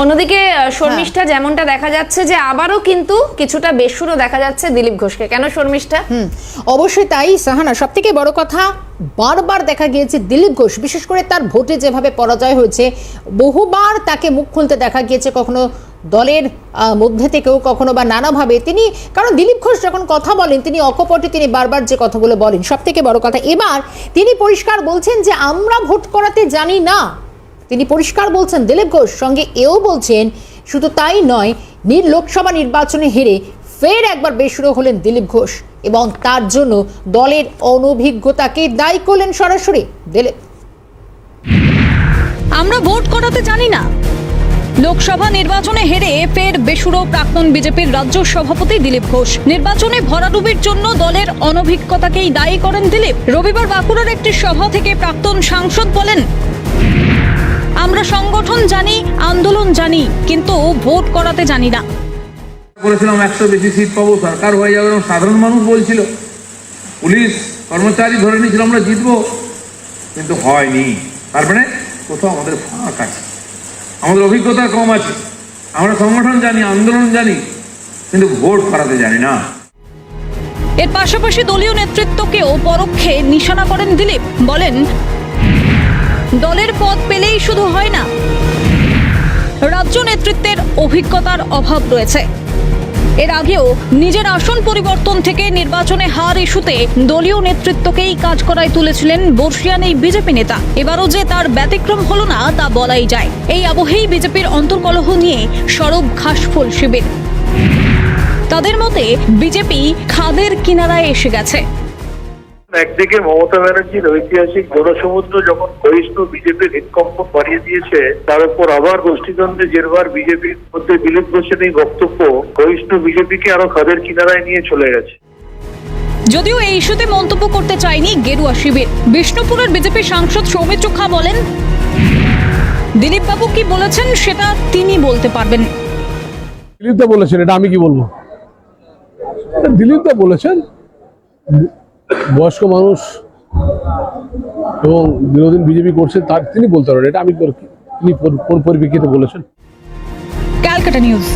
অন্যদিকে শর্মিষ্ঠা যেমনটা দেখা যাচ্ছে যে আবারও কিন্তু কিছুটা বেসুরও দেখা যাচ্ছে দিলীপ ঘোষকে। কেন শর্মিষ্ঠা? হুম অবশ্যই তাই সাহানা। সব থেকে বড় কথা বারবার দেখা গিয়েছে দিলীপ ঘোষ বিশেষ করে তার ভোটে যেভাবে পরাজয় হয়েছে। বহুবার তাকে মুখ খুলতে দেখা গিয়েছে কখনো দলের মধ্যে থেকেও কখনো বা নানাভাবে। তিনি কারণ দিলীপ ঘোষ যখন কথা বলেন তিনি অকপটে তিনি বারবার যে কথাগুলো বলেন সব থেকে বড় কথা। এবার তিনি পরিষ্কার বলছেন যে আমরা ভোট করাতে জানি না। তিনি পরিষ্কার বলছেন, দিলীপ ঘোষ সঙ্গে এও বলছেন, শুধু তাই নয় নির লোকসভা নির্বাচনে হেরে ফের একবার বেসুরো হলেন দিলীপ ঘোষ এবং তার জন্য দলের অনভিজ্ঞতাকে দায়ী করলেন সরাসরি দিলীপ। আমরা ভোট করাতে জানি না। লোকসভা নির্বাচনে হেরে ফের বেসুরো প্রাক্তন বিজেপির রাজ্য সভাপতি দিলীপ ঘোষ। নির্বাচনে ভরাডুবির জন্য দলের অনভিজ্ঞতাকেই দায়ী করেন দিলীপ। রবিবার বাঁকুড়ার একটি সভা থেকে প্রাক্তন সাংসদ বলেন আমরা সংগঠন জানি আন্দোলন জানি কিন্তু ভোট করাতে জানি না। করেছিলাম একশো বেশি সিট পাবো সরকার হয়ে যাবে এরকম সাধারণ মানুষ বলছিল। পুলিশ কর্মচারী ধরে নিয়েছিল আমরা জিতবো। কিন্তু হয়নি। তার মানে কোথাও আমাদের ফাঁক আছে। আমাদের অভিজ্ঞতা কম আছে। আমরা সংগঠন জানি আন্দোলন জানি কিন্তু ভোট করাতে জানি না। এর পাশাপাশি দলীয় নেতৃত্বকেও পরোক্ষে নিশানা করেন দিলীপ। বলেন দলের পদ পেলেই শুধু হয় না। রাজ্য নেতৃত্বের অভিজ্ঞতার অভাব রয়েছে। এর আগেও নিজের আসন পরিবর্তন থেকে নির্বাচনে হার ইস্যুতে দলীয় নেতৃত্বকেই কাজ করায় তুলেছিলেন বর্ষিয়ান এই বিজেপি নেতা। এবারও যে তার ব্যতিক্রম হলো না, তা বলাই যায়। এই আবহেই বিজেপির অন্তর্কলহ নিয়ে সরব ঘাসফুল শিবির। তাদের মতে বিজেপি খাদের কিনারায় এসে গেছে। একদিকে মমতা ব্যানার্জির ঐতিহাসিক জনসমুদ্র যখন ক্ষয়িষ্ণু বিজেপির হৃদকম্পন বাড়িয়ে দিয়েছে তার উপর আবার গোষ্ঠীদ্বন্দ্বে জেরবার বিজেপির মধ্যে দিলীপ ঘোষের এই বক্তব্য ক্ষয়িষ্ণু বিজেপিকে আরও খাদের কিনারায় নিয়ে চলে গেছে। যদিও এই ইস্যুতে মন্তব্য করতে চায়নি গেরুয়া শিবির। বিষ্ণুপুরের বিজেপি সাংসদ সৌমিত্র খা বলেন দিলীপ বাবু কি বলেছেন সেটা তিনি বলতে পারবেন। দিলীপ দা বলেছেন এটা আমি কি বলব? দিলীপ দা বলেছেন বয়স্ক মানুষ এবং দীর্ঘদিন বিজেপি করছে, তার তিনি বলতে পারেন এটা আমি তিনি পরিপ্রেক্ষিতে বলেছেন। ক্যালকাটা নিউজ।